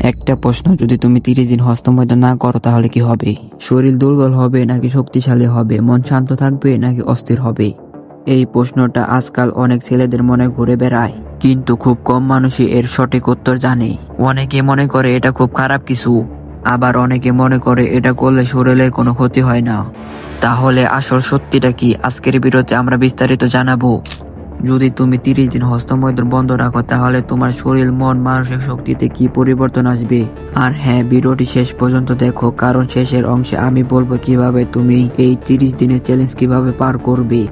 একটা প্রশ্ন, যদি তুমি তিরিশ দিন হস্তমৈথুন না করো, তাহলে কি হবে? শরীর দুর্বল হবে নাকি শক্তিশালী হবে? মন শান্ত থাকবে নাকি অস্থির হবে? এই প্রশ্নটা আজকাল অনেক ছেলেদের মনে ঘুরে বেড়ায়। কিন্তু খুব কম মানুষই এর সঠিক উত্তর জানে। অনেকে মনে করে এটা খুব খারাপ কিছু। আবার অনেকে মনে করে এটা করলে শরীরের কোনো ক্ষতি হয় না। তাহলে আসল সত্যিটা কি? আজকের বিরতে আমরা বিস্তারিত জানাব। যদি তুমি তিরিশ দিন হস্তমৈথুন বন্ধ রাখো, তাহলে তোমার শরীর, মন, মানসিক শক্তিতে কি পরিবর্তন আসবে? আর হ্যাঁ ভিডিওটি শেষ পর্যন্ত দেখো, কারণ শেষের অংশে আমি বলব কীভাবে তুমি এই তিরিশ দিনের চ্যালেঞ্জ কীভাবে পার করবে।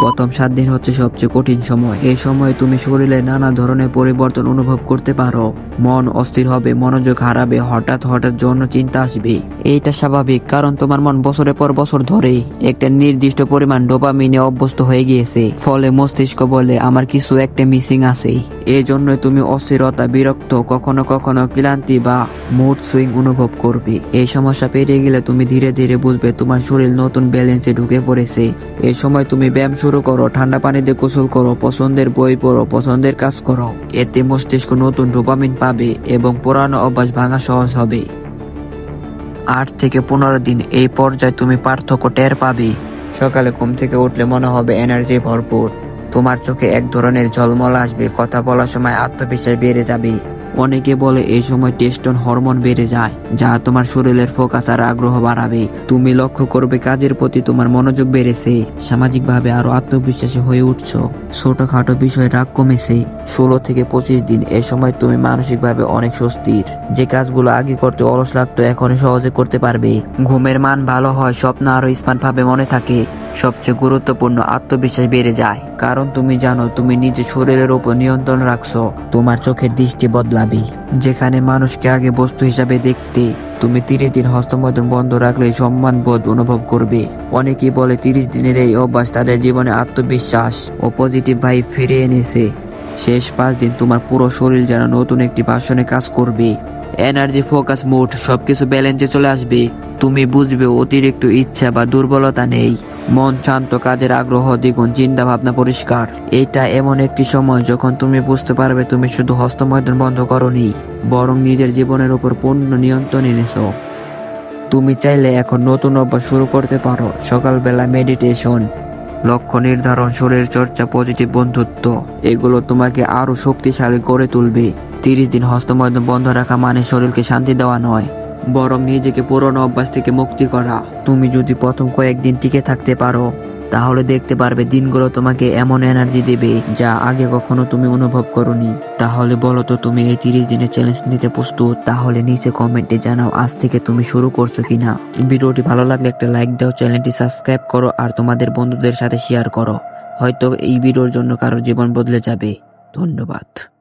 প্রথম সাত দিন হচ্ছে সবচেয়ে কঠিন সময়। এই সময় তুমি শরীরে নানা ধরনের পরিবর্তন অনুভব করতে পারো। মন অস্থির হবে, মনোযোগ হারাবে, হঠাৎ হঠাৎ জন্য চিন্তা আসবে। এইটা স্বাভাবিক, কারণ তোমার মন বছরের পর বছর ধরে একটা নির্দিষ্ট পরিমাণ ডোপামিনে অভ্যস্ত হয়ে গিয়েছে। ফলে মস্তিষ্ক বলে, আমার কিছু একটা মিসিং আছে এই জন্য তুমি অস্থিরতা, বিরক্ত, কখনো কখনো ক্লান্তি বা মুড সুইং অনুভব করবে। এই সমস্যা পেরিয়ে গেলে তুমি ধীরে ধীরে বুঝবে তোমার শরীর নতুন ব্যালেন্সে ঢুকে পড়েছে। এই সময় তুমি ব্যায়াম শুরু করো, ঠান্ডা পানিতে গোসল করো, পছন্দের বই পড়ো, পছন্দের কাজ করো। এতে মস্তিষ্ক নতুন ডোপামিন পাবে এবং পুরানো অভ্যাস ভাঙা সহজ হবে। আট থেকে পনেরো দিন এই পর্যায়ে তুমি পার্থক্য টের পাবে। সকালে ঘুম থেকে উঠলে মনে হবে এনার্জি ভরপুর। তোমার চোখে এক ধরনের ঝলমল আসবে। কথা বলার সময় আত্মবিশ্বাস বেড়ে যাবে। অনেকে বলে, এই সময় টেস্টন হরমোন বেড়ে যায়, যা তোমার শরীরের ফোকাস আর আগ্রহ বাড়াবে। তুমি লক্ষ্য করবে, কাজের প্রতি তোমার মনোযোগ বেড়েছে। সামাজিকভাবে আরও আত্মবিশ্বাসী হয়ে উঠছো। ছোটখাটো বিষয়ে রাগ কমেছে। ষোলো থেকে পঁচিশ দিন, এ সময় তুমি মানসিকভাবে অনেক স্বস্তির। যে কাজগুলো আগে করতে অলস লাগতো, এখন সহজে করতে পারবে। ঘুমের মান ভালো হয়, স্বপ্ন আরও স্মার্ট ভাবে মনে থাকে। সবচেয়ে গুরুত্বপূর্ণ আত্মবিশ্বাস বেড়ে যায়। কারণ তুমি জানো, তুমি নিজে শরীরের উপর নিয়ন্ত্রণ রাখছো, তোমার চোখের দৃষ্টি বদলাবে। যেখানে মানুষকে আগে বস্তু হিসাবে দেখতে, তুমি তিরিশ দিন হস্তমৈথুন বন্ধ রাখলে সম্মান বোধ অনুভব করবে। অনেকেই বলে তিরিশ দিনের এই অভ্যাস তাদের জীবনে আত্মবিশ্বাস ও পজিটিভ ভাই ফিরে এনেছে। শেষ পাঁচ দিন তোমার পুরো শরীর যেন নতুন একটি ভাষণে কাজ করবে। এনার্জি ফোকাস মুড সবকিছু ব্যালেন্সে চলে আসবে। তুমি বুঝবে অতিরিক্ত ইচ্ছা বা দুর্বলতা নেই। মন শান্ত, কাজের আগ্রহ দ্বিগুণ, চিন্তা ভাবনা পরিষ্কার। এটা এমন একটি সময় যখন তুমি বুঝতে পারবে তুমি শুধু হস্তমৈথুন বন্ধ করনি, বরং নিজের জীবনের উপর পূর্ণ নিয়ন্ত্রণ এনেছো। তুমি চাইলে এখন নতুন অভ্যাস শুরু করতে পারো, সকালবেলা মেডিটেশন লক্ষ্য নির্ধারণ, শরীর চর্চা পজিটিভ বন্ধুত্ব, এগুলো তোমাকে আরও শক্তিশালী করে তুলবে। তিরিশ দিন হস্তমৈথুন বন্ধ রাখা মানে শরীরকে শান্তি দেওয়া নয়। বরং নিজেকে পুরনো অভ্যাস থেকে মুক্তি করা। তুমি যদি প্রথম কয়েকদিন টিকে থাকতে পারো, তাহলে দেখতে পারবে দিনগুলো তোমাকে এমন এনার্জি দেবে যা আগে কখনো তুমি অনুভব করনি। তাহলে বলো তো, তুমি এই তিরিশ দিনের চ্যালেঞ্জ নিতে প্রস্তুত? তাহলে নিচে কমেন্টে জানাও আজ থেকে তুমি শুরু করছ কিনা। ভিডিওটি ভালো লাগলে একটা লাইক দাও চ্যানেলটি সাবস্ক্রাইব করো আর তোমাদের বন্ধুদের সাথে শেয়ার করো। হয়তো এই ভিডিওর জন্য কারও জীবন বদলে যাবে। ধন্যবাদ।